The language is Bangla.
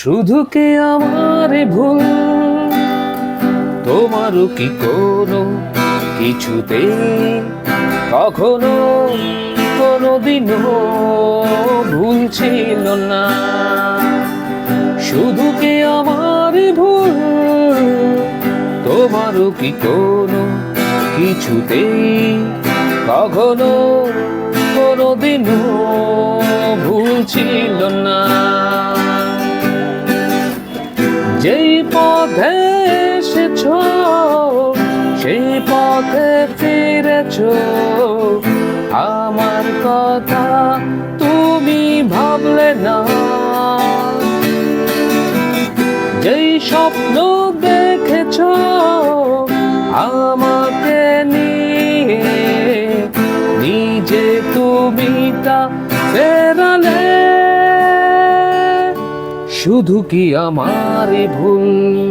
শুধু কি আমার ভুল? তোমারও কি কোনো কিছুতে কখনো কোনোদিনও ভুল ছিল না? শুধু কি আমার ভুল? তোমারও কি কোনো কিছুতে কখনো কোনোদিনও ভুল ছিল না? যেই পথে এসেছ, সেই পথে ফিরেছ। আমার কথা তুমি ভাবলে না। যেই স্বপ্ন দেখেছ, আমাকে নিয়ে, নিজে তুমি তা ফেরালে শুধু কি আমার ভুল?